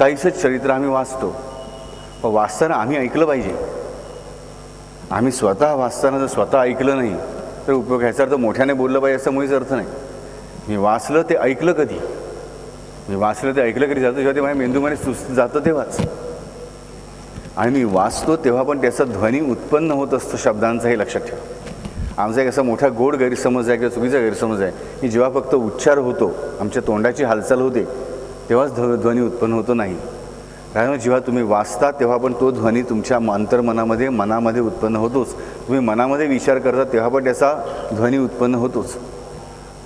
साईचं चरित्र आम्ही वाचतो. पण वाचताना आम्ही ऐकलं पाहिजे. आम्ही स्वतः वाचताना जर स्वतः ऐकलं नाही तर उपयोग ह्याचा अर्थ मोठ्याने बोललं पाहिजे असा मुळीच अर्थ नाही. मी वाचलं ते ऐकलं कधी? मी वाचलं ते ऐकलं कधी? जातं जेव्हा ते माझ्या मेंदूमध्ये सुस्त जातं तेव्हाच. आणि मी वाचतो तेव्हा पण त्याचा ध्वनी उत्पन्न होत असतो शब्दांचा हे लक्षात ठेवा. आमचा एक असा मोठा गोड गैरसमज आहे किंवा चुकीचा गैरसमज आहे की जेव्हा फक्त उच्चार होतो आमच्या तोंडाची हालचाल होते तेव्हाच ध्व ध्वनी उत्पन्न होतो नाही. कारण जेव्हा तुम्ही वाचता तेव्हा पण तो ध्वनी तुमच्या अंतर्मनामध्ये मनामध्ये उत्पन्न होतोच. तुम्ही मनामध्ये विचार करता तेव्हा पण त्याचा ध्वनी उत्पन्न होतोच.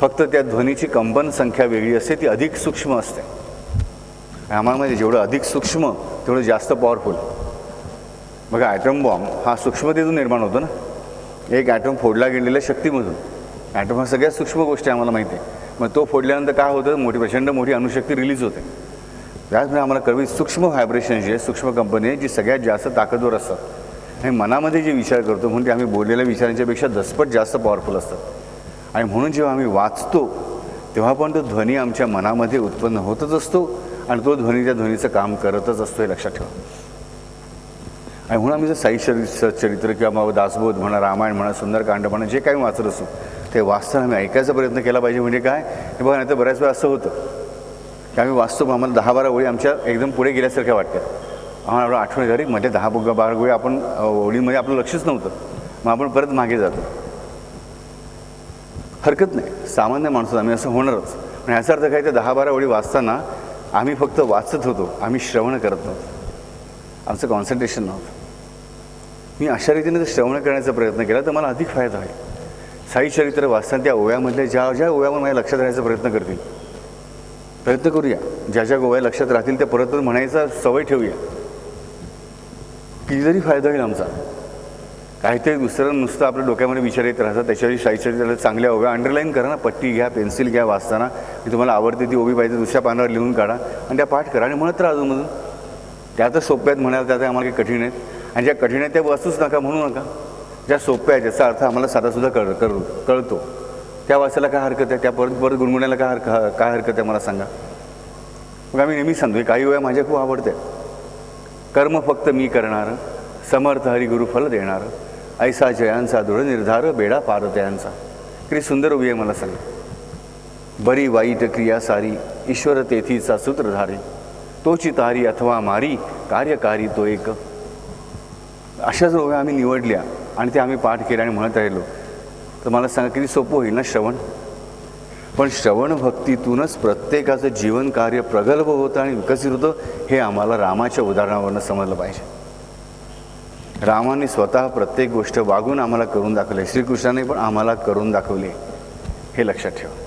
फक्त त्या ध्वनीची कंपन संख्या वेगळी असते ती अधिक सूक्ष्म असते. आम्हाला जेवढं अधिक सूक्ष्म तेवढं जास्त पॉवरफुल बघा ॲटम बॉम्ब हा सूक्ष्मतेतून निर्माण होतो ना. एक ॲटम फोडला गेलेल्या शक्तीमधून. ॲटम हा सगळ्यात सूक्ष्म गोष्ट आहे आम्हाला माहिती आहे. मग तो फोडल्यानंतर काय होतं? मोठी प्रचंड मोठी अणुशक्ती रिलीज होते. त्याचमुळे आम्हाला कवी सूक्ष्म व्हायब्रेशन जे सूक्ष्म कंपनी आहे जी सगळ्यात जास्त ताकदवर असतात. आणि मनामध्ये जे विचार करतो म्हणून ते आम्ही बोललेल्या विचारांच्यापेक्षा दसपट जास्त पॉवरफुल असतात. आणि म्हणून जेव्हा आम्ही वाचतो तेव्हा पण तो ध्वनी आमच्या मनामध्ये उत्पन्न होतच असतो आणि तो ध्वनी त्या ध्वनीचं काम करतच असतो हे लक्षात ठेवा. आणि म्हणून आम्ही जर साई चरित्र किंवा मग दासबोध म्हणा रामायण म्हणा सुंदरकांड म्हणा जे काही वाचत असू ते वाचताना आम्ही ऐकायचा प्रयत्न केला पाहिजे. म्हणजे काय? हे बघा नाही तर बऱ्याच वेळा असं होतं की आम्ही वाचतो मग आम्हाला दहा बारा ओळी आमच्या एकदम पुढे गेल्यासारख्या वाटतात. आम्हाला आपलं आठवण झाली. मध्ये दहा बुगा बारा ओळी आपण अ, ओळीमध्ये आपलं लक्षच नव्हतं. मग आपण परत मागे जातो. हरकत नाही. सामान्य माणसं आम्ही असं होणारच. पण याचा अर्थ काय? ते दहा बारा ओळी वाचताना आम्ही फक्त वाचत होतो. आम्ही श्रवण करत नव्हतो. आमचं कॉन्सन्ट्रेशन नव्हतं. मी अशा रीतीने जर श्रवण करण्याचा प्रयत्न केला तर मला अधिक फायदा होईल. साई चरित्र वाचताना त्या ओव्यामधल्या ज्या ज्या ओव्यावर माझ्या लक्षात राहायचा प्रयत्न करतील. प्रयत्न करूया. ज्या ज्या गोव्या लक्षात राहतील त्या परत म्हणायचा सवय ठेवूया. कितीतरी फायदा होईल आमचा. काहीतरी दुसरं नुसतं आपल्या डोक्यामध्ये विचार येत राहतात. त्याच्यावर साईचरित्राला चांगल्या ओव्या. अंडरलाईन करा ना पट्टी घ्या पेन्सिल घ्या वाचताना. की तुम्हाला आवडते ती ओवी पाहिजे दुसऱ्या पानावर लिहून काढा. आणि त्या पाठ करा आणि म्हणत राहा अजूनमधून. त्या तर सोप्या आहेत म्हणाल त्या तर आम्हाला काही कठीण आहेत. आणि ज्या कठीण आहेत त्या वाचूच नका म्हणू नका. ज्या सोप्या आहेत ज्याचा अर्थ आम्हाला साधासुद्धा कळ कळ कळतो. त्या वाचायला काय हरकत आहे? त्या परत परत गुणगुण्याला काय हरक काय हरकत आहे? मला सांगा. मग आम्ही नेहमी सांगतो काही वेळा माझ्या खूप आवडते. कर्म फक्त मी करणार समर्थ हरिगुरु फल देणार. ऐसा जयांचा दृढ निर्धार बेडा पारतयांचा किती सुंदर उभी आहे मला सांगा. बरी वाईट क्रिया सारी ईश्वर तेथीचा सूत्रधारी तोची तारी अथवा मारी कार्यकारी तो एक. अशाच जो आम्ही निवडल्या. आणि ते आम्ही पाठ केले आणि म्हणत राहिलो. तर मला सांगा किती सोपं होईल ना श्रवण? पण श्रवण भक्तीतूनच प्रत्येकाचं जीवन कार्य प्रगल्भ होतं आणि विकसित होतं हे आम्हाला रामाच्या उदाहरणावरनं समजलं पाहिजे. रामाने स्वतः प्रत्येक गोष्ट वागून आम्हाला करून दाखवली. श्रीकृष्णाने पण आम्हाला करून दाखवली. हे लक्षात ठेवा.